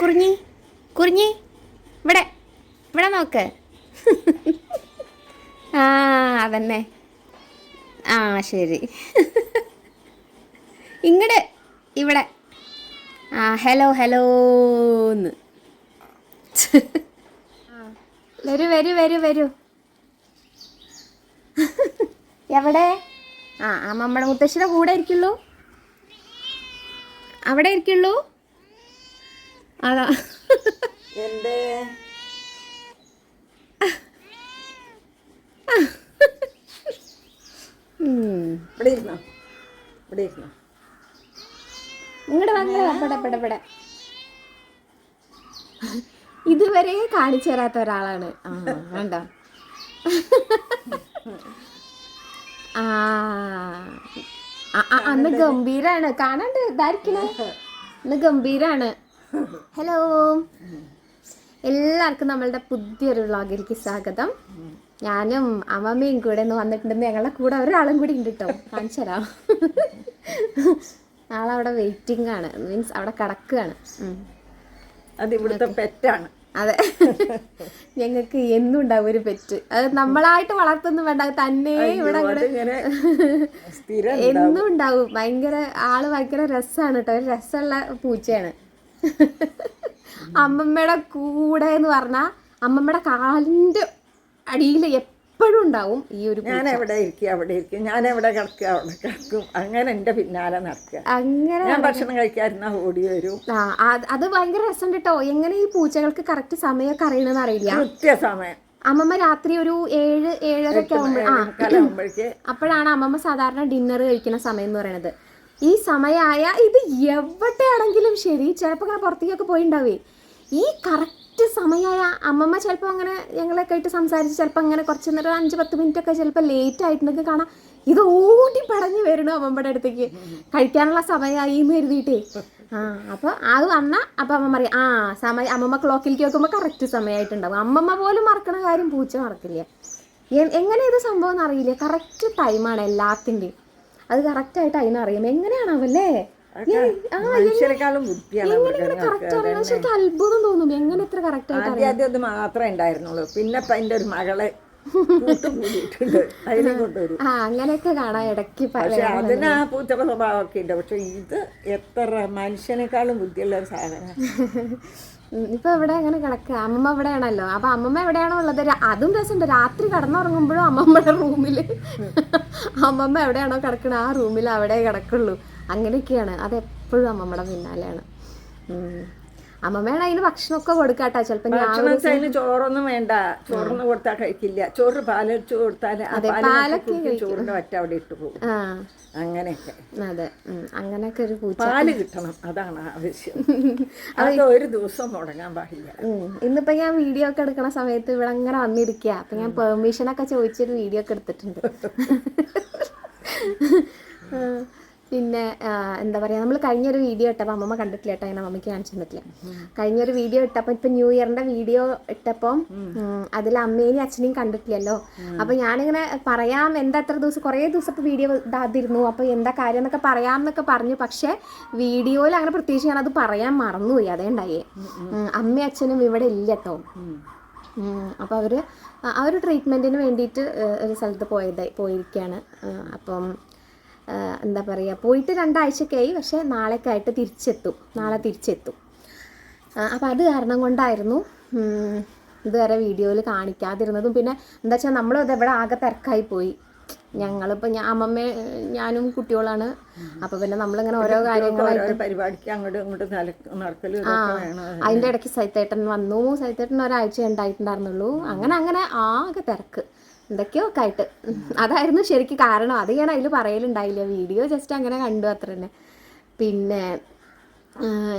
കുറിഞ്ഞി? കുറിഞ്ഞി? ഇവിടെ ഇവിടെ നോക്ക്. ആ അതന്നെ. ആ ശരി. ഇങ്ങട് ഇവിടെ. ആ ഹലോ ഹലോ എന്ന് വരൂ വരൂ വരൂ വരൂ. എവിടെ? ആ ആ നമ്മുടെ മുത്തശ്ശിയുടെ കൂടെ ഇരിക്കുള്ളൂ. അവിടെ ഇരിക്കുള്ളൂ? അതാ. എന്റെ ഉം. ഇവിടെ ഇരുന്നോ? ഇവിടെ ഇരുന്നോ? ഇങ്ങോട്ട് വന്ന് പെടെ പെടെ പെടെ. ഇതുവരെ കാണിച്ചു തരാത്ത ഒരാളാണ്. ആ വേണ്ട. ആ, അന്ന് ഗംഭീരാണ്. കാണാണ്ട് ഇതായിരിക്കണേ. ഇന്ന് ഗംഭീരാണ്. ഹലോ എല്ലാവർക്കും നമ്മളുടെ പുതിയൊരു വ്ളോഗിലേക്ക് സ്വാഗതം. ഞാനും അമ്മമ്മയും കൂടെ ഒന്ന് വന്നിട്ടുണ്ടെന്ന് ഞങ്ങളുടെ കൂടെ ഒരാളും കൂടി ഉണ്ട് കേട്ടോ കാണിച്ചു തരാം. ആളവിടെ വെയിറ്റിംഗ് ആണ്. മീൻസ് അവിടെ കിടക്കുകയാണ്. അത് ഇവിടുത്തെ പെറ്റാണ്. അതെ. ഞങ്ങൾക്ക് എന്നും ഉണ്ടാവും ഒരു പെറ്റ്. അത് നമ്മളായിട്ട് വളർത്തുന്നു വേണ്ട തന്നെ ഇവിടെ എന്നും ഉണ്ടാവും. ഭയങ്കര ആൾ ഭയങ്കര രസമാണ് കേട്ടോ ഒരു രസമുള്ള പൂച്ചയാണ്. അമ്മമ്മയുടെ കൂടെ എന്ന് പറഞ്ഞാൽ അമ്മമ്മയുടെ കാലിന്റെ അടിയിൽ എപ്പോഴും ഉണ്ടാവും ഈ ഒരു ഞാൻ എവിടെ ഇരിക്കും അവിടെ ഇരിക്കും ഞാൻ എവിടെ കിടക്കുക അവിടെ കിടക്കും. അങ്ങനെ എന്റെ പിന്നാലെ നടക്കുക. അങ്ങനെ ഞാൻ ഭക്ഷണം കഴിക്കാതിരുന്ന ഓടി വരും. ആ അത് അത് ഭയങ്കര രസം കേട്ടോ. എങ്ങനെ ഈ പൂച്ചകൾക്ക് കറക്റ്റ് സമയമൊക്കെ അറിയണമെന്ന് അറിയില്ല. കൃത്യസമയം. അമ്മമ്മ രാത്രി ഒരു ഏഴ് ഏഴരൊക്കെ ആകുമ്പോൾ ആ അപ്പോഴാണ് അമ്മമ്മ സാധാരണ ഡിന്നർ കഴിക്കുന്ന സമയം എന്ന് പറയുന്നത്. ഈ സമയമായ ഇത് എവിടെയാണെങ്കിലും ശരി ചിലപ്പോൾ ഇങ്ങനെ പുറത്തേക്കൊക്കെ പോയിണ്ടാവേ. ഈ കറക്റ്റ് സമയമായ അമ്മമ്മ ചിലപ്പോൾ അങ്ങനെ ഞങ്ങളൊക്കെ ആയിട്ട് സംസാരിച്ച് ചിലപ്പോൾ അങ്ങനെ കുറച്ച് നേരം അഞ്ച് പത്ത് മിനിറ്റ് ഒക്കെ ചിലപ്പോൾ ലേറ്റ് ആയിട്ടുണ്ടെങ്കിൽ കാണാം. ഇത് ഓടി പടഞ്ഞു വരണു അമ്മമ്മയുടെ അടുത്തേക്ക്. കഴിക്കാനുള്ള സമയമായി എന്ന് കരുതിയിട്ടേ. ആ അപ്പോൾ അത് വന്നാൽ അപ്പോൾ അമ്മ പറയും ആ സമയം അമ്മമ്മ ക്ലോക്കിലേക്ക് നോക്കുമ്പോൾ കറക്റ്റ് സമയമായിട്ടുണ്ടാവും അമ്മമ്മ പോലും മറക്കണ കാര്യം പൂച്ച മറക്കില്ല? എങ്ങനെ ഇത് സംഭവം എന്നറിയില്ല കറക്റ്റ് ടൈമാണ് എല്ലാത്തിന്റെയും അത് കറക്റ്റായിട്ട് അതിനറിയാം എങ്ങനെയാണാവല്ലേ? മനുഷ്യരെക്കാളും ബുദ്ധിയാണ് അറിയാം അത്ഭുതം തോന്നും. എങ്ങനെ ഇത്ര കറക്റ്റ് ആയിട്ട് ആദ്യം ആദ്യം അത് മാത്രമേ ഉണ്ടായിരുന്നുള്ളൂ. പിന്നെ എന്റെ ഒരു മകളെ അതിനെ ആ അങ്ങനെയൊക്കെ കാണാം. ഇടയ്ക്ക് പക്ഷെ അതിന് ആ പൂച്ചയുടെ സ്വഭാവമൊക്കെ ഉണ്ട്. പക്ഷെ ഇത് എത്ര മനുഷ്യനേക്കാളും ബുദ്ധിയുള്ള ഒരു സാധനം ഇപ്പൊ ഇവിടെ അങ്ങനെ കിടക്കുക അമ്മമ്മ എവിടെയാണല്ലോ അപ്പൊ അമ്മമ്മ എവിടെയാണോ ഉള്ളത്? അതും രസമുണ്ട്. രാത്രി കടന്നുറങ്ങുമ്പോഴും അമ്മമ്മയുടെ റൂമിൽ അമ്മമ്മ എവിടെയാണോ കിടക്കണേ ആ റൂമിൽ അവിടെ കിടക്കുള്ളൂ. അങ്ങനെയൊക്കെയാണ്. അതെപ്പോഴും അമ്മമ്മയുടെ പിന്നാലെയാണ്. അമ്മമ്മയാണ് അതിന് ഭക്ഷണമൊക്കെ കൊടുക്കാട്ടോ. ചിലപ്പോ ഞാൻ ചോറൊന്നും വേണ്ട. ചോറൊന്നും കൊടുത്താൽ കഴിക്കില്ല. ചോറ് പാലൊഴിച്ച് കൊടുത്താൽ ചോറിന്റെ വറ്റ അവിടെ ഇട്ട് പോകും. അങ്ങനെയൊക്കെ. അതെ അങ്ങനെയൊക്കെ ഒരു പൂച്ച. പാൽ കിട്ടണം അതാണ് ആവശ്യം അത് ഒരു ദിവസം മുടങ്ങാൻ പാടില്ല. ഇന്നിപ്പോ ഞാൻ വീഡിയോ ഒക്കെ എടുക്കണ സമയത്ത് ഇവിടെ അങ്ങനെ വന്നിരിക്കുക അപ്പൊ ഞാൻ പെർമിഷൻ ഒക്കെ ചോദിച്ചൊരു വീഡിയോ ഒക്കെ എടുത്തിട്ടുണ്ട്. പിന്നെ എന്താ പറയാ നമ്മൾ കഴിഞ്ഞൊരു വീഡിയോ ഇട്ടപ്പോൾ അമ്മമ്മ കണ്ടിട്ടില്ല കേട്ടോ ഞാൻ അമ്മമ്മയ്ക്ക് കാണിച്ചു തന്നിട്ടില്ല. കഴിഞ്ഞൊരു വീഡിയോ ഇട്ടപ്പോൾ ഇപ്പൊ ന്യൂ ഇയറിന്റെ വീഡിയോ ഇട്ടപ്പം അതിൽ അമ്മേനെയും അച്ഛനെയും കണ്ടിട്ടില്ലല്ലോ. അപ്പൊ ഞാനിങ്ങനെ പറയാം എന്താ എത്ര ദിവസം കുറേ ദിവസം ഇപ്പൊ വീഡിയോ ഇടാതിരുന്നു അപ്പൊ എന്താ കാര്യം എന്നൊക്കെ പറയാം എന്നൊക്കെ പറഞ്ഞു. പക്ഷേ വീഡിയോയിൽ അങ്ങനെ പ്രത്യേകിച്ച് ഞാനത് പറയാൻ മറന്നുപോയി. അതേ ഉണ്ടായേ. അമ്മയും അച്ഛനും ഇവിടെ ഇല്ല കേട്ടോ അപ്പോൾ അവർ ആ ഒരു ട്രീറ്റ്മെന്റിന് വേണ്ടിയിട്ട് ഒരു സ്ഥലത്ത് പോയത് പോയിരിക്കുകയാണ് അപ്പം എന്താ പറയുക പോയിട്ട് രണ്ടാഴ്ചക്കായി പക്ഷേ നാളേക്കായിട്ട് തിരിച്ചെത്തും. നാളെ തിരിച്ചെത്തും. അപ്പോൾ അത് കാരണം കൊണ്ടായിരുന്നു ഇതുവരെ വീഡിയോയിൽ കാണിക്കാതിരുന്നതും. പിന്നെ എന്താ വെച്ചാൽ നമ്മളും ഇത് ഇവിടെ ആകെ തിരക്കായി പോയി. ഞങ്ങളിപ്പോൾ ഞാൻ അമ്മമ്മ ഞാനും കുട്ടികളാണ്. അപ്പോൾ പിന്നെ നമ്മളിങ്ങനെ ഓരോ കാര്യങ്ങളായിട്ട് പരിപാടിക്ക് അങ്ങോട്ടും ഇങ്ങോട്ടും വേണം. അതിന്റെ ഇടയ്ക്ക് സൈത്തേട്ടൻ വന്നു. സൈത്തേട്ടൻ ഒരാഴ്ച ഉണ്ടായിട്ടുണ്ടായിരുന്നുള്ളൂ. അങ്ങനെ അങ്ങനെ ആകെ തിരക്ക്. എന്തൊക്കെയോ ഒക്കെ ആയിട്ട് അതായിരുന്നു ശരിക്കും കാരണം. അത് ഞാൻ അതിൽ പറയലുണ്ടായില്ല. വീഡിയോ ജസ്റ്റ് അങ്ങനെ കണ്ടു അത്ര തന്നെ. പിന്നെ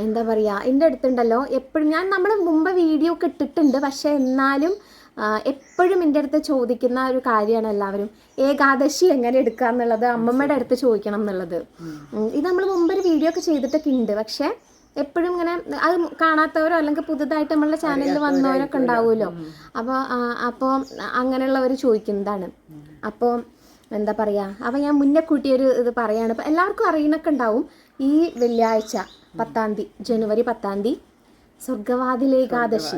എന്താ പറയുക എന്റെ അടുത്തുണ്ടല്ലോ. എപ്പോഴും ഞാൻ നമ്മൾ മുമ്പ് വീഡിയോ ഒക്കെ ഇട്ടിട്ടുണ്ട്. പക്ഷേ എന്നാലും എപ്പോഴും എന്റെ അടുത്ത് ചോദിക്കുന്ന ഒരു കാര്യമാണ് എല്ലാവരും. ഏകാദശി എങ്ങനെ എടുക്കുക എന്നുള്ളത് അമ്മമ്മയുടെ അടുത്ത് ചോദിക്കണം എന്നുള്ളത്. ഇത് നമ്മൾ മുമ്പൊരു വീഡിയോ ഒക്കെ ചെയ്തിട്ടൊക്കെ ഉണ്ട് പക്ഷേ എപ്പോഴും ഇങ്ങനെ അത് കാണാത്തവരോ അല്ലെങ്കിൽ പുതുതായിട്ട് നമ്മളുടെ ചാനലിൽ വന്നവരൊക്കെ ഉണ്ടാവുമല്ലോ. അപ്പോൾ അപ്പോൾ അങ്ങനെയുള്ളവർ ചോദിക്കുന്നതാണ്. അപ്പോൾ എന്താ പറയുക അപ്പോൾ ഞാൻ മുന്നേ കൂട്ടിയൊരു ഇത് പറയാണ്. അപ്പോൾ എല്ലാവർക്കും അറിയണൊക്കെ ഉണ്ടാവും. ഈ വെള്ളിയാഴ്ച പത്താം തീയതി ജനുവരി പത്താം തീയതി സ്വർഗവാതിൽ ഏകാദശി.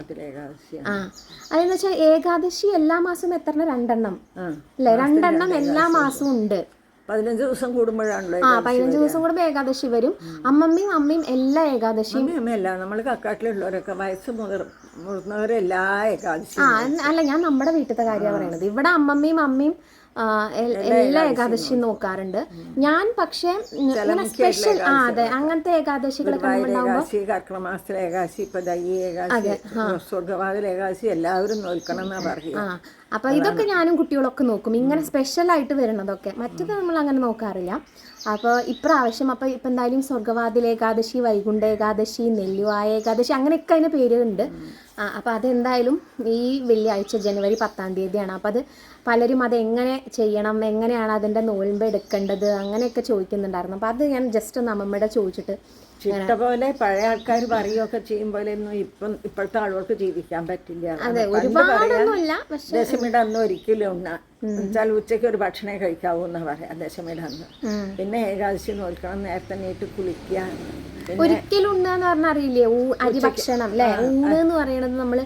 ആ. അതെന്ന് വെച്ചാൽ ഏകാദശി എല്ലാ മാസവും എത്ര രണ്ടെണ്ണം. അല്ലേ? രണ്ടെണ്ണം എല്ലാ മാസവും ഉണ്ട്. പതിനഞ്ച് ദിവസം കൂടുമ്പോഴാണല്ലോ ആ പതിനഞ്ച് ദിവസം കൂടുമ്പോൾ ഏകാദശി വരും. അമ്മമ്മയും അമ്മയും എല്ലാ ഏകാദശിയും അമ്മയല്ല നമ്മൾ കക്കാട്ടിലുള്ളവരൊക്കെ വയസ്സ് മുതിർ മുതിർന്നവരെല്ലാ ഏകാദശി ആ അല്ല- ഞാൻ നമ്മുടെ വീട്ടിലത്തെ കാര്യമാണ് പറയുന്നത് ഇവിടെ അമ്മമ്മയും അമ്മയും എല്ലാ ഏകാദശിയും നോക്കാറുണ്ട്. ഞാൻ പക്ഷേ ഇങ്ങനെ സ്പെഷ്യൽ ആ അതെ അങ്ങനത്തെ ഏകാദശികളൊക്കെ ഗുരുവായൂർ ഏകാദശി കർക്കിടക മാസത്തിലെ ഏകാദശി ഇപ്പൊ ദൈ ഏകാദശി സ്വർഗവാതിൽ ഏകാദശി എല്ലാവരും നോക്കണം എന്നാ പറയുക. ആ അപ്പൊ ഇതൊക്കെ ഞാനും കുട്ടികളൊക്കെ നോക്കും. ഇങ്ങനെ സ്പെഷ്യൽ ആയിട്ട് വരുന്നതൊക്കെ. മറ്റത് നമ്മൾ അങ്ങനെ നോക്കാറില്ല. അപ്പോൾ ഇപ്രാവശ്യം അപ്പോൾ ഇപ്പം എന്തായാലും സ്വർഗവാതിൽ ഏകാദശി വൈകുണ്ഠ ഏകാദശി നെല്ലുവായ ഏകാദശി അങ്ങനെയൊക്കെ അതിന് പേരുണ്ട്. അപ്പോൾ അതെന്തായാലും ഈ വെള്ളിയാഴ്ച ജനുവരി പത്താം തീയതിയാണ്. അപ്പോൾ അത് പലരും അത് എങ്ങനെ ചെയ്യണം എങ്ങനെയാണ് അതിന്റെ നോൽമ്പ് എടുക്കേണ്ടത് അങ്ങനെയൊക്കെ ചോദിക്കുന്നുണ്ടായിരുന്നു. അപ്പോൾ അത് ഞാൻ ജസ്റ്റ് ഒന്ന് അമ്മമ്മയുടെ ചോദിച്ചിട്ട് ചിട്ട പോലെ പഴയ ആൾക്കാർ പറയുകയൊക്കെ ചെയ്യും പോലെ ഒന്നും ഇപ്പം ഇപ്പോഴത്തെ ആളുകൾക്ക് ജീവിക്കാൻ പറ്റില്ല. ദശമിയുടെ അന്ന് ഒരിക്കലും ഉണ്ണ എന്നുവെച്ചാൽ ഉച്ചയ്ക്ക് ഒരു ഭക്ഷണേ കഴിക്കാവൂ എന്നാ പറയാ ദശമിയുടെ അന്ന്. പിന്നെ ഏകാദശി നോക്കണം നേരത്തെ നീട്ട് കുളിക്കുക. ഒരിക്കലും ഉണ്ടെന്ന് ഊ അരി ഭക്ഷണം അല്ലേ? ഊണ് എന്ന് പറയണത് നമ്മൾ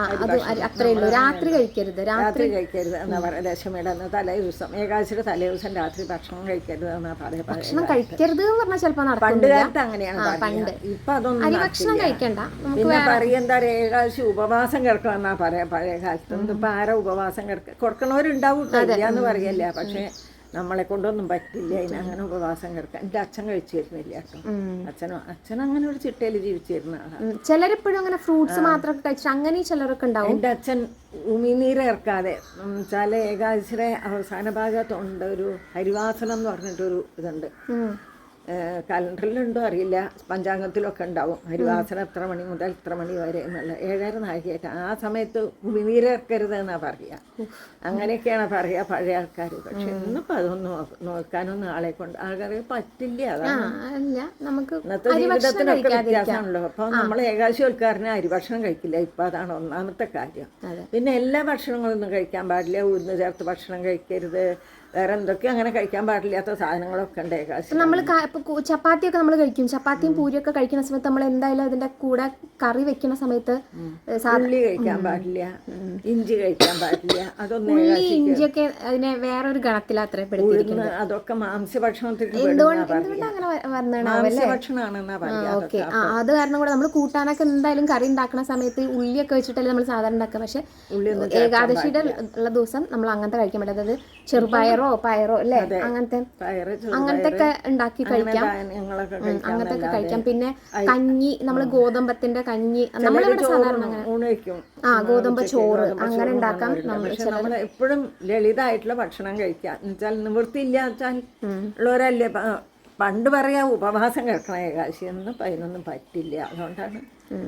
അത് അത്രേ ഉള്ളൂ. രാത്രി കഴിക്കരുത്. രാത്രി കഴിക്കരുത് എന്നാ പറയാ. ദശമിയുടെ അന്ന് തലേ ദിവസം ഏകാദശിയുടെ തലേ ദിവസം രാത്രി ഭക്ഷണം കഴിക്കരുത് എന്നാ പറയാ ഭക്ഷണം കഴിക്കരുത് എന്ന് പറഞ്ഞാൽ ചിലപ്പോ പണ്ട് കാലത്ത് അങ്ങനെയാണ് പണ്ട്. ഇപ്പൊ അതൊന്നും ഭക്ഷണം കഴിക്കണ്ട. പിന്നെ പറയും എന്താ പറയാ ഏകാദശി ഉപവാസം കിടക്കണമെന്നാ പറയാ പഴയ കാലത്ത്. ഇപ്പൊ ആരാ ഉപവാസം കിടക്ക കൊടുക്കണവരുണ്ടാവും ഇല്ലാന്ന് പറയല്ല. പക്ഷെ നമ്മളെ കൊണ്ടൊന്നും പറ്റില്ല. അതിന് അങ്ങനെ ഉപവാസം കിടക്കാൻ. എന്റെ അച്ഛൻ കഴിച്ചിരുന്നില്ല കേട്ടോ. അച്ഛനോ അച്ഛൻ അങ്ങനെ ഒരു ചിട്ടയിൽ ജീവിച്ചിരുന്ന ആളാണ് ചിലരെപ്പോഴും അങ്ങനെ ഫ്രൂട്ട്സ് മാത്രമൊക്കെ കഴിച്ചു അങ്ങനെ ചിലരൊക്കെ ഉണ്ടാവും. എന്റെ അച്ഛൻ ഉമിനീര് ഇറക്കാതെ വെച്ചാൽ ഏകാദശിയുടെ അവസാന ഭാഗത്തുണ്ട് ഒരു ഹരിവാസനം എന്ന് പറഞ്ഞിട്ടൊരു ഇതുണ്ട്. കലണ്ടറിലുണ്ടോ അറിയില്ല. പഞ്ചാംഗത്തിലൊക്കെ ഉണ്ടാവും. ഹരിവാസനം എത്ര മണി മുതൽ എത്ര മണി വരെ എന്നുള്ള ഏഴര നാഴികയായിട്ട് ആ സമയത്ത് ഉപിനീരക്കരുത് എന്നാ പറയുക. അങ്ങനെയൊക്കെയാണ് പറയുക പഴയ ആൾക്കാർ. പക്ഷെ ഇന്നിപ്പോൾ അതൊന്നും നോക്കാനൊന്നും ആളെ കൊണ്ട് ആൾക്കാർക്ക് പറ്റില്ല. അതാണ് ഇന്നത്തെ ജീവിതത്തിനൊക്കെ വ്യത്യാസമാണല്ലോ അപ്പോൾ നമ്മൾ ഏകാശി ഉൾക്കാരന് അരിഭക്ഷണം കഴിക്കില്ല. ഇപ്പം അതാണ് ഒന്നാമത്തെ കാര്യം. പിന്നെ എല്ലാ ഭക്ഷണങ്ങളൊന്നും കഴിക്കാൻ പാടില്ല. ഉഴുന്ന് ചേർത്ത് ഭക്ഷണം കഴിക്കരുത്. വേറെ എന്തൊക്കെയോ അങ്ങനെ കഴിക്കാൻ പാടില്ലാത്ത സാധനങ്ങളൊക്കെ ഉണ്ട് നമ്മൾ ചപ്പാത്തിയൊക്കെ നമ്മൾ കഴിക്കും. ചപ്പാത്തിയും പൂരിയൊക്കെ കഴിക്കുന്ന സമയത്ത് നമ്മൾ എന്തായാലും അതിന്റെ കൂടെ കറി വെക്കുന്ന സമയത്ത് ഉള്ളി കഴിക്കാൻ പാടില്ല. ഇഞ്ചി കഴിക്കാൻ പാടില്ല. അതൊന്നും ഉള്ളി ഇഞ്ചിയൊക്കെ അതിനെ വേറൊരു ഗണത്തിലാത്ര പെടുത്തിയിരിക്കുന്നത് അതൊക്കെ മാംസ്യഭക്ഷണത്തിൽ എന്തുകൊണ്ട് അങ്ങനെ ഓക്കെ. അത് കാരണം കൂടെ നമ്മൾ കൂട്ടാനൊക്കെ എന്തായാലും കറി ഉണ്ടാക്കുന്ന സമയത്ത് ഉള്ളിയൊക്കെ വെച്ചിട്ടല്ലേ നമ്മൾ സാധാരണ ഉണ്ടാക്കുക. പക്ഷെ ഏകാദശിയുടെ ഉള്ള ദിവസം നമ്മൾ അങ്ങനത്തെ കഴിക്കാൻ പറ്റാത്തത് അതായത് ചെറുപയറോ പയറോ അല്ലേ? അങ്ങനത്തെ പയറ് അങ്ങനത്തെ ഒക്കെ ഉണ്ടാക്കി കഴിക്കാം. അങ്ങനത്തെ ഒക്കെ കഴിക്കാം. പിന്നെ കഞ്ഞി നമ്മൾ ഗോതമ്പത്തിന്റെ കഞ്ഞി. നമ്മളിവിടെ സാധാരണ ആ ഗോതമ്പ് ചോറ് അങ്ങനെ ഉണ്ടാക്കാം നമ്മൾ എപ്പോഴും ലളിതമായിട്ടുള്ള ഭക്ഷണം കഴിക്കാം എന്നുവെച്ചാൽ നിവൃത്തിയില്ല വെച്ചാൽ ഉള്ളവരല്ലേ പണ്ട് പറയാ ഉപവാസം കിടക്കണ ഏകാശി എന്ന് അതിനൊന്നും പറ്റില്ല. അതുകൊണ്ടാണ്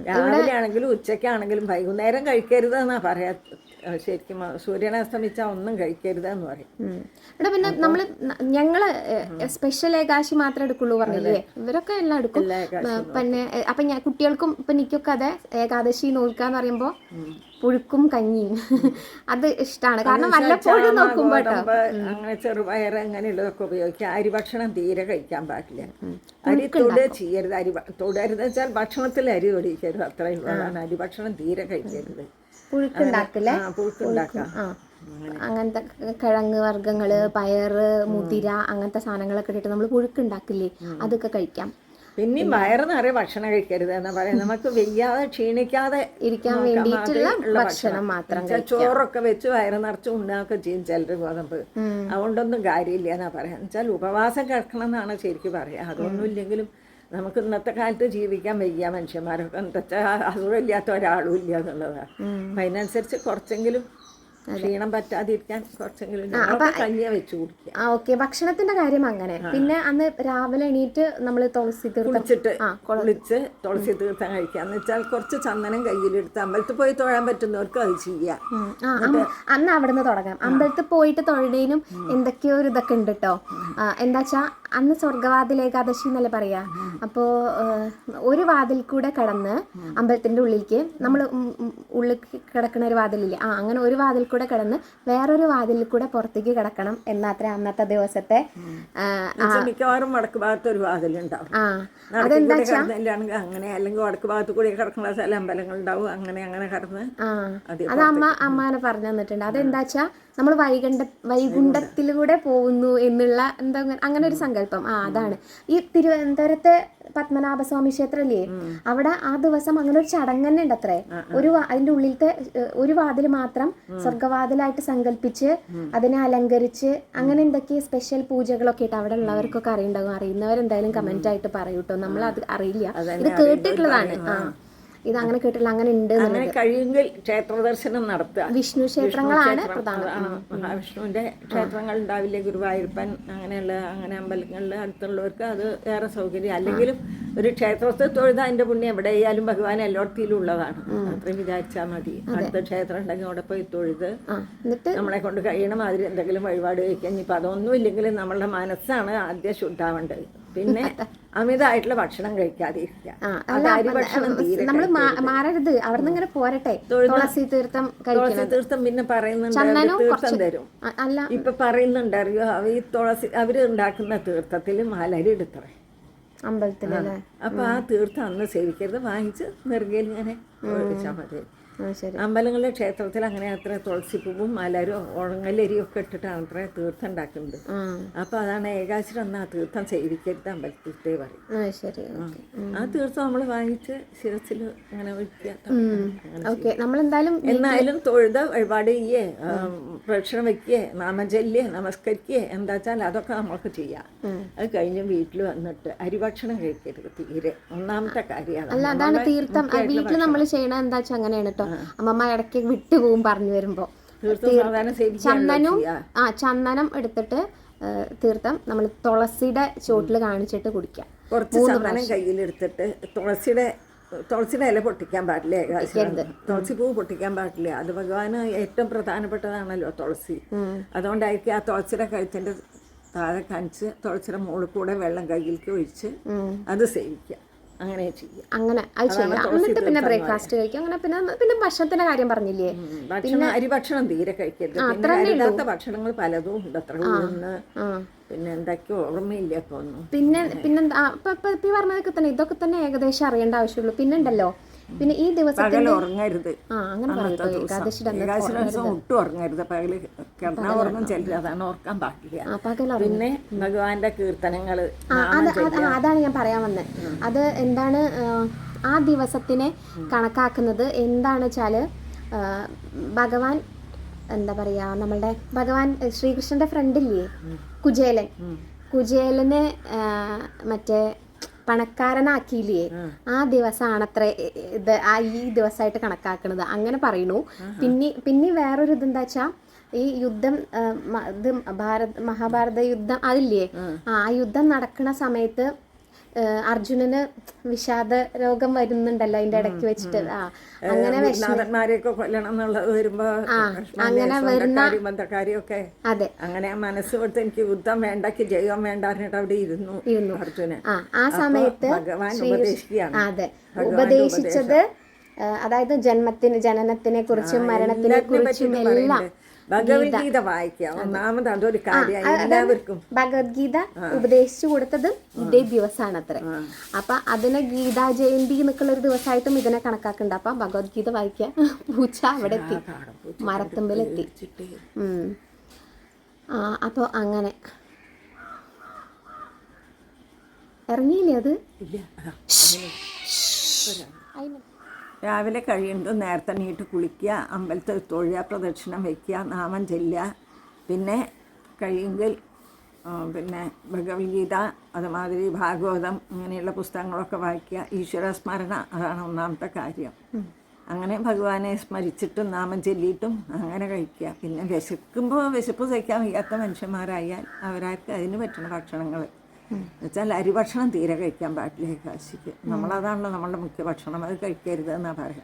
രാവിലെ ആണെങ്കിലും ഉച്ചയ്ക്കാണെങ്കിലും വൈകുന്നേരം കഴിക്കരുത് എന്നാ പറയാ. ശരിക്കും സൂര്യൻ അസ്തമിച്ചാൽ ഒന്നും കഴിക്കരുത് എന്ന് പറയും. ഇവിടെ പിന്നെ നമ്മൾ ന- ഞങ്ങൾ സ്പെഷ്യൽ ഏകാശി മാത്രമേ എടുക്കുള്ളൂ പറഞ്ഞില്ലേ? ഇവരൊക്കെ എല്ലാം എടുക്കും. പിന്നെ അപ്പൊ ഞാൻ കുട്ടികൾക്കും ഇപ്പൊ എനിക്കൊക്കെ അതെ ഏകാദശി നോക്കാന്ന് പറയുമ്പോ പുഴുക്കും കഞ്ഞിയും. അത് ഇഷ്ടമാണ് കാരണം വല്ലപ്പോഴും നോക്കുമ്പോൾ കേട്ടോ. അങ്ങനെ ചെറുപയർ അങ്ങനെയുള്ളതൊക്കെ ഉപയോഗിക്കുക. അരി ഭക്ഷണം തീരെ കഴിക്കാൻ പാടില്ല. അരി തൊടുക ചെയ്യരുത്. അരി തൊടരുത് വെച്ചാൽ ഭക്ഷണത്തിൽ അരി തൊടിക്കരുത് അത്രയും ഉള്ളതാണ് അരി ഭക്ഷണം തീരെ കഴിക്കരുത്. പുഴുക്കുണ്ടാക്കില്ലേ പുഴുക്കുണ്ടാക്കാം അങ്ങനത്തെ കിഴങ്ങ് വർഗങ്ങൾ പയർ മുതിര അങ്ങനത്തെ സാധനങ്ങളൊക്കെ ഇട്ടിട്ട് നമ്മൾ പുഴുക്കുണ്ടാക്കില്ലേ അതൊക്കെ കഴിക്കാം. പിന്നെയും വയറ് നിറയെ ഭക്ഷണം കഴിക്കരുത് എന്നാ പറയാം. നമുക്ക് വെയ്യാതെ ക്ഷീണിക്കാതെ ഇരിക്കാൻ വേണ്ടിയിട്ടുള്ള ഭക്ഷണം മാത്രം ചോറൊക്കെ വെച്ച് വയറ് നിറച്ച് ഉണ്ടാക്കുക ചെയ്യും ചിലർ ഗോതമ്പ് അതുകൊണ്ടൊന്നും കാര്യമില്ല എന്നാ പറയാം. എന്നുവെച്ചാൽ ഉപവാസം കിടക്കണം എന്നാണ് ശരിക്കും പറയാ. അതൊന്നും ഇല്ലെങ്കിലും നമുക്ക് ഇന്നത്തെ കാലത്ത് ജീവിക്കാൻ വയ്യ മനുഷ്യന്മാരൊക്കെ. എന്താ വെച്ചാൽ അസുഖമില്ലാത്ത ഒരാളും ഇല്ല എന്നുള്ളതാണ് അപ്പം അതിനനുസരിച്ച് കുറച്ചെങ്കിലും ക്ഷീണം പറ്റാതിരിക്കാൻ കുറച്ചെങ്കിലും കഞ്ഞിയ വെച്ചു കുടിക്കുക. ആ ഓക്കെ. ഭക്ഷണത്തിന്റെ കാര്യം അങ്ങനെ. പിന്നെ അന്ന് രാവിലെ എണീറ്റ് നമ്മൾ തുളസി കുളിച്ചിട്ട് കുളിച്ച് തുളസി തീർത്ഥം കഴിക്കുക. എന്ന് വെച്ചാൽ കുറച്ച് ചന്ദനം കയ്യിലെടുത്ത് അമ്പലത്തിൽ പോയി തൊഴാൻ പറ്റുന്നവർക്ക് അത് ചെയ്യാം. അന്ന് അവിടെ നിന്ന് തുടങ്ങാം അമ്പലത്തിൽ പോയിട്ട് തൊഴുടേനും എന്തൊക്കെയോ ഒരു ഇതൊക്കെ ഉണ്ട് കേട്ടോ എന്താ അന്ന് സ്വർഗവാതിൽ ഏകാദശി എന്നല്ലേ പറയാ? അപ്പോ ഒരു വാതിൽ കൂടെ കടന്ന് അമ്പലത്തിന്റെ ഉള്ളിലേക്ക് നമ്മൾ ഉള്ളിൽ കിടക്കുന്ന ഒരു വാതിലില്ലേ? ആ അങ്ങനെ ഒരു വാതിൽ കൂടെ കടന്ന് വേറൊരു വാതിലിൽ കൂടെ പുറത്തേക്ക് കിടക്കണം എന്നാത്ര അന്നത്തെ ദിവസത്തെ മിക്കവാറും വടക്ക് ഭാഗത്ത് ഒരു വാതിലുണ്ടാവും. കൂടി അങ്ങനെ അല്ലെങ്കിൽ വടക്ക് ഭാഗത്ത് കൂടി കിടക്കുന്ന ചില അങ്ങനെ അങ്ങനെ കിടന്ന് അതെ അമ്മ അമ്മാനെ പറഞ്ഞു തന്നിട്ടുണ്ട്. അതെന്താ നമ്മൾ വൈകണ്ഠ വൈകുണ്ഠത്തിലൂടെ പോകുന്നു എന്നുള്ള എന്താ അങ്ങനെ ഒരു സങ്കല്പം. ആ അതാണ്. ഈ തിരുവനന്തപുരത്തെ പത്മനാഭസ്വാമി ക്ഷേത്രല്ലേ അവിടെ ആ ദിവസം അങ്ങനെ ഒരു ചടങ്ങ് തന്നെ ഉണ്ട് അത്രേ ഒരു അതിന്റെ ഉള്ളിലത്തെ ഒരു വാതിൽ മാത്രം സ്വർഗവാതിലായിട്ട് സങ്കല്പിച്ച് അതിനെ അലങ്കരിച്ച് അങ്ങനെ എന്തൊക്കെ സ്പെഷ്യൽ പൂജകളൊക്കെ ആയിട്ട് അവിടെ ഉള്ളവർക്കൊക്കെ അറിയുണ്ടാകും അറിയുന്നവരെന്തായാലും കമന്റ് ആയിട്ട് പറയൂട്ടോ. നമ്മൾ അത് അറിയില്ല. ഇത് കേട്ടിട്ടുള്ളതാണ്. ആ. ഇത് അങ്ങനെ കേട്ടില്ല അങ്ങനെ ഉണ്ട്. അങ്ങനെ കഴിയുമെങ്കിൽ ക്ഷേത്ര ദർശനം നടത്തുക. വിഷ്ണു ക്ഷേത്രങ്ങളാണ് ക്ഷേത്രം. മഹാവിഷ്ണുവിന്റെ ക്ഷേത്രങ്ങൾ ഉണ്ടാവില്ലേ? ഗുരുവായൂരപ്പൻ അങ്ങനെയുള്ള അങ്ങനെ അമ്പലങ്ങളിൽ അടുത്തുള്ളവർക്ക് അത് ഏറെ സൗകര്യം. അല്ലെങ്കിലും ഒരു ക്ഷേത്രത്തിൽ തൊഴുത അതിന്റെ പുണ്യം എവിടെയായാലും ഭഗവാൻ എല്ലായിടത്തിലും ഉള്ളതാണ്. അത്രയും വിചാരിച്ചാൽ മതി. അടുത്ത ക്ഷേത്രം ഉണ്ടെങ്കിൽ അവിടെ പോയി തൊഴുത് എന്നിട്ട്? നമ്മളെ കൊണ്ട് കഴിയണ. മാതിരി എന്തെങ്കിലും വഴിപാട് കഴിക്കാൻ ഇപ്പൊ അതൊന്നും ഇല്ലെങ്കിലും നമ്മളുടെ മനസ്സാണ് ആദ്യം ശുദ്ധാവേണ്ടത്. പിന്നെ അമിതമായിട്ടുള്ള ഭക്ഷണം കഴിക്കാതിരിക്കുക. നമ്മൾ മാറരുത്. അവിടെ നിന്ന് ഇങ്ങനെ പോരട്ടെ. തുളസി തീർത്ഥം തുളസി തീർത്ഥം പിന്നെ പറയുന്നുണ്ട് തീർത്ഥം തരും. അല്ല. ഇപ്പൊ പറയുന്നുണ്ട് അറിയോ? അവ ഈ തുളസി അവർ ഉണ്ടാക്കുന്ന തീർത്ഥത്തിൽ മലരി എടുത്തറേ അമ്പലത്തിലല്ലേ അപ്പൊ ആ തീർത്ഥം അന്ന് സേവിക്കരുത്. വാങ്ങിച്ച് നെറുകയിൽ ഇങ്ങനെ ഒഴിച്ചാൽ മതി ശരി. അമ്പലങ്ങളിലെ ക്ഷേത്രത്തിൽ അങ്ങനെ അത്ര തുളസിപ്പൂവും മലരും ഉണങ്ങലരിയും ഒക്കെ ഇട്ടിട്ടാണ് അത്ര തീർത്ഥം ഉണ്ടാക്കുന്നത് ആ. അപ്പൊ അതാണ് ഏകാശ്രം എന്നാ തീർത്ഥം സേവിക്കരുത് അമ്പലത്തിലേ പറയും. ആ ശരി ആ. തീർത്ഥം നമ്മൾ വാങ്ങിച്ച് ശിരസിൽ അങ്ങനെ ഒഴിക്കുക ഓക്കെ. നമ്മൾ എന്തായാലും എന്നാലും തൊഴുത വഴിപാട് ചെയ്യേ പ്രക്ഷണം വെക്കേ നാമചല്യേ നമസ്കരിക്കേ എന്താ വെച്ചാൽ അതൊക്കെ നമ്മൾക്ക് ചെയ്യാം. അത് കഴിഞ്ഞ് വീട്ടിൽ വന്നിട്ട് അരിഭക്ഷണം കഴിക്കരുത് തീരെ. ഒന്നാമത്തെ കാര്യമാണ്. അല്ല അതാണ് തീർത്ഥം. വീട്ടിൽ നമ്മൾ ചെയ്യണത് എന്താ വെച്ചാൽ അങ്ങനെയാണ് കേട്ടോ അമ്മമ്മ ഇടയ്ക്ക് വിട്ടുപോകും പറഞ്ഞു വരുമ്പോ. ചന്ദനും ആ ചന്ദനം എടുത്തിട്ട് തീർത്ഥം നമ്മൾ തുളസിയുടെ ചോട്ടിൽ കാണിച്ചിട്ട് കുടിക്കാം. കുറച്ച് ചന്ദനം കയ്യിലെടുത്തിട്ട് തുളസിയുടെ തുളസിയുടെ ഇല പൊട്ടിക്കാൻ പാടില്ല തുളസി പൂവ് പൊട്ടിക്കാൻ പാടില്ല. അത് ഭഗവാന് ഏറ്റവും പ്രധാനപ്പെട്ടതാണല്ലോ തുളസി. അതുകൊണ്ടായിരിക്കും ആ തുളസിയുടെ കഴുത്തിന്റെ താഴെ കാണിച്ച് തുളസിയുടെ മുകളിൽ കൂടെ വെള്ളം കയ്യിലേക്ക് ഒഴിച്ച് അത് സേവിക്കുക അങ്ങനെ ചെയ്യും. അങ്ങനെ അത് ചെയ്യാം. എന്നിട്ട് പിന്നെ ബ്രേക്ക്ഫാസ്റ്റ് കഴിക്കും. അങ്ങനെ പിന്നെ പിന്നെ ഭക്ഷണത്തിന്റെ കാര്യം പറഞ്ഞില്ലേ? പിന്നെ അരി ഭക്ഷണം തീരെ കഴിക്കരുത്. പിന്നെ അരുതാത്ത ഭക്ഷണങ്ങൾ പലതും ഉണ്ട്. അത്ര പിന്നെ എന്തൊക്കെയോ ഓർമ്മയില്ല ഇപ്പൊ ഒന്നും. പിന്നെ ഈ പറഞ്ഞതൊക്കെ തന്നെ ഇതൊക്കെ തന്നെ ഏകദേശം അറിയേണ്ട ആവശ്യമുള്ളൂ. പിന്നെ ഉണ്ടല്ലോ പിന്നെ ഈ ദിവസം. ഉറങ്ങരുത്. ഒട്ടും ഉറങ്ങരുത്. പകൽ ഉറങ്ങും അതാണ് ഓർക്കാൻ പാടില്ല പിന്നെ ഭഗവാന്റെ അത് അതാണ് ഞാൻ പറയാൻ വന്നത് അത് എന്താണ് ആ, ദിവസത്തിനെ കണക്കാക്കുന്നത് എന്താണ് വെച്ചാൽ ഭഗവാൻ എന്താ പറയാ നമ്മളുടെ ഭഗവാൻ ശ്രീകൃഷ്ണന്റെ ഫ്രണ്ടില്ലേ കുജേലൻ കുജേലനെ മറ്റേ പണക്കാരനാക്കിയില്ലേ? ആ. ദിവസമാണ് അത്ര ഇത് ആ ഈ ദിവസമായിട്ട് കണക്കാക്കണത്. അങ്ങനെ പറയുന്നു. പിന്നെ പിന്നെ വേറൊരു ഇതെന്താ വെച്ചാ ഈ യുദ്ധം ഇത് ഭാരത് മഹാഭാരത യുദ്ധം അതില്ലേ? ആ. യുദ്ധം നടക്കുന്ന സമയത്ത് അർജുനന് വിഷാദ രോഗം വരുന്നുണ്ടല്ലോ അതിന്റെ ഇടയ്ക്ക് വെച്ചിട്ട്. ആ അങ്ങനെ വിഷ കൊല്ലണം എന്നുള്ളത് വരുമ്പോ അങ്ങനെ ഒക്കെ അതെ. അങ്ങനെ മനസ്സ് കൊടുത്ത് എനിക്ക് യുദ്ധം വേണ്ടക്ക് ജയം വേണ്ട എന്നിട്ട് അവിടെ ഇരുന്നു ഇരുന്നു. അർജുനൻ. ആ സമയത്ത് ഭഗവാൻ ഉപദേശിക്കുകയാണ്. അതെ ഉപദേശിച്ചത് അതായത് ജന്മത്തിന് ജനനത്തിനെ കുറിച്ചും മരണത്തിനെ കുറിച്ചും എല്ലാം ഭഗവത്ഗീത വായിക്കാം. ഒന്നാമത് അതൊരു കാര്യം എല്ലാവർക്കും. ഭഗവത്ഗീത ഉപദേശിച്ചു കൊടുത്തത് ഇതേ ദിവസമാണ് അത്ര അപ്പൊ അതിനെ ഗീതാ ജയന്തി എന്നൊക്കെയുള്ള ഒരു ദിവസമായിട്ടും ഇതിനെ കണക്കാക്കുന്നുണ്ട് അപ്പൊ ഭഗവത്ഗീത വായിക്കുക പൂച്ച അവിടെ എത്തി. മരത്തുമ്പിലെത്തി എത്തി ആ അപ്പോൾ അങ്ങനെ. ഇറങ്ങിയില്ലേ അത്? അങ്ങനെ. രാവിലെ കഴിയുന്നത് നേരത്തെ നീട്ട് കുളിക്കുക അമ്പലത്തിൽ തൊഴുക പ്രദക്ഷിണം വയ്ക്കുക നാമം ചെല്ലുക. പിന്നെ കഴിയുമെങ്കിൽ പിന്നെ ഭഗവത്ഗീത അതുമാതിരി ഭാഗവതം ഇങ്ങനെയുള്ള പുസ്തകങ്ങളൊക്കെ വായിക്കുക. ഈശ്വര സ്മരണ അതാണ് ഒന്നാമത്തെ കാര്യം. അങ്ങനെ ഭഗവാനെ സ്മരിച്ചിട്ടും നാമം ചൊല്ലിയിട്ടും അങ്ങനെ കഴിക്കുക. പിന്നെ വിശക്കുമ്പോൾ വിശപ്പ് സഹിക്കാൻ വയ്യാത്ത മനുഷ്യന്മാരായാൽ അവരാർക്ക് അതിന് പറ്റുന്ന ഭക്ഷണങ്ങൾ എന്നുവെച്ചാൽ അരി ഭക്ഷണം തീരെ കഴിക്കാൻ പാടില്ല കാശിക്ക്. നമ്മളതാണല്ലോ നമ്മളുടെ മുഖ്യ ഭക്ഷണം അത് കഴിക്കരുത് എന്നാ പറയുക.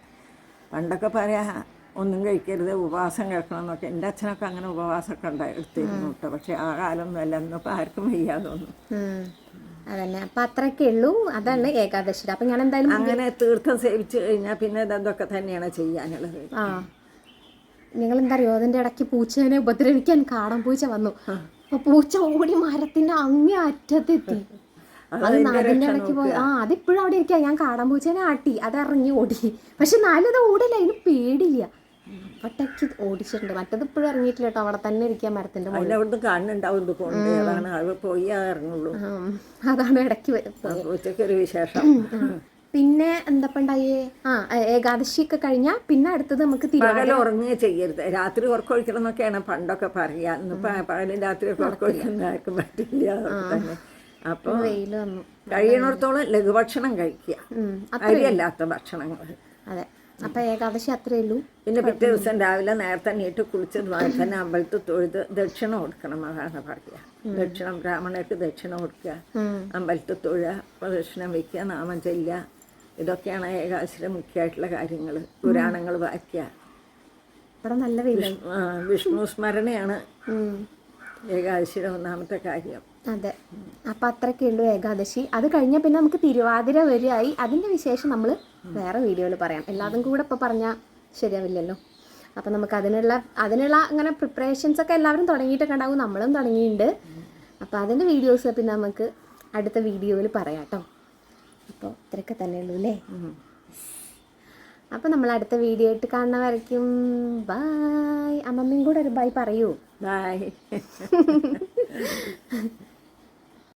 പണ്ടൊക്കെ പറയാ ഒന്നും കഴിക്കരുത് ഉപവാസം കേൾക്കണം എന്നൊക്കെ. എന്റെ അച്ഛനൊക്കെ അങ്ങനെ ഉപവാസമൊക്കെ ഉണ്ടായി എടുത്തിരുന്നു കേട്ടോ. പക്ഷെ ആ കാലമൊന്നും അല്ല. ഇന്നിപ്പോൾ ആർക്കും വയ്യാതൊന്നും അതന്നെ. അപ്പൊ അത്രയൊക്കെ ഉള്ളൂ. അതാണ് ഏകാദശി. അപ്പൊ ഞാൻ എന്തായാലും അങ്ങനെ തീർത്ഥം സേവിച്ചു കഴിഞ്ഞാൽ പിന്നെ ഇതൊക്കെ തന്നെയാണ് ചെയ്യാനുള്ളത്. ആ. നിങ്ങൾ എന്താ അറിയോ? അതിന്റെ ഇടയ്ക്ക് പൂച്ചേനെ ഉപദ്രവിക്കാൻ കാടം പൂച്ച വന്നു. പൂച്ച ഓടി മരത്തിന്റെ അങ്ങേ അറ്റത്തെത്തി. അത് നാടിന്റെ ഇടയ്ക്ക് പോയി. ആ അതിപ്പോഴും അവിടെ ഇരിക്കുക ഞാൻ കാടാൻ പൂച്ചേനെ ആട്ടി. അത് ഇറങ്ങി ഓടി. പക്ഷെ എന്നാലും അത് ഓടില്ല. അതിന് പേടില്ല. ഒട്ടയ്ക്ക് ഓടിച്ചിട്ടുണ്ട്. മറ്റത് ഇപ്പോഴും ഇറങ്ങിയിട്ടില്ല കേട്ടോ. അവിടെ തന്നെ ഇരിക്കുക മരത്തിന്റെ അതിലവിടുന്ന് കാണുന്നുണ്ടാവും കൊണ്ട്. അതാണ്. പോയി ഇറങ്ങുള്ളൂ. അതാണ് ഇടയ്ക്ക് ഒരു വിശേഷം. പിന്നെ എന്താ പണ്ടായേ ആ ഏകാദശി ഒക്കെ കഴിഞ്ഞാൽ പിന്നെ അടുത്തത് നമുക്ക് പകൽ ഉറങ്ങുക ചെയ്യരുത്. രാത്രി ഉറക്കൊഴിക്കണം എന്നൊക്കെയാണ് പണ്ടൊക്കെ പറയാ ഇന്നിപ്പോ പകലും രാത്രി ഒക്കെ ഉറക്കൊഴിക്കുന്ന ആർക്കും പറ്റില്ല. തന്നെ. അപ്പൊ വെയിൽ വന്നു. കഴിയണത്തോളം ലഘുഭക്ഷണം കഴിക്കുക. അരിയല്ലാത്ത ഭക്ഷണങ്ങൾ. അതെ. അപ്പൊ ഏകാദശി അത്രേ ഉള്ളൂ. പിന്നെ പിറ്റേ ദിവസം രാവിലെ നേരത്തെ നീട്ട് കുളിച്ച് തന്നെ അമ്പലത്തിൽ തൊഴുത് ദക്ഷിണ കൊടുക്കണം അതാണ് പറയുക. ദക്ഷിണം ബ്രാഹ്മണർക്ക് ദക്ഷിണ കൊടുക്കുക. അമ്പലത്തിൽ തൊഴുക പ്രദക്ഷിണം വെക്കുക നാമം ചെല്ലുക. ഇതൊക്കെയാണ് ഏകാദശിയുടെ മുഖ്യമായിട്ടുള്ള കാര്യങ്ങൾ പുരാണങ്ങൾ വായിക്കുക ഇവിടെ നല്ല വെയിലായി വിഷ്ണു സ്മരണയാണ്. ഏകാദശിയുടെ ഒന്നാമത്തെ കാര്യം. അതെ. അപ്പൊ അത്രയൊക്കെ ഉള്ളൂ ഏകാദശി. അത് കഴിഞ്ഞാൽ പിന്നെ നമുക്ക് തിരുവാതിര വരെയായി. അതിന്റെ വിശേഷം നമ്മൾ വേറെ വീഡിയോയിൽ പറയാം. എല്ലാതും കൂടെ ഇപ്പൊ പറഞ്ഞാൽ ശരിയാവില്ലല്ലോ. അപ്പൊ നമുക്ക് അതിനുള്ള അതിനുള്ള അങ്ങനെ പ്രിപ്പറേഷൻസ് ഒക്കെ എല്ലാവരും തുടങ്ങിയിട്ടൊക്കെ ഉണ്ടാവും. നമ്മളും തുടങ്ങിയിട്ടുണ്ട്. അപ്പൊ അതിന്റെ വീഡിയോസ് പിന്നെ നമുക്ക് അടുത്ത വീഡിയോയിൽ പറയാം കേട്ടോ അപ്പോൾ ഇത്രയൊക്കെ തന്നെ ഉള്ളൂ അല്ലേ അപ്പോൾ നമ്മൾ അടുത്ത വീഡിയോ ആയിട്ട് കാണുന്ന വരയ്ക്കും ബായ് അമ്മമ്മയും കൂടെ ഒരു ബായ് പറയൂ. ബായ്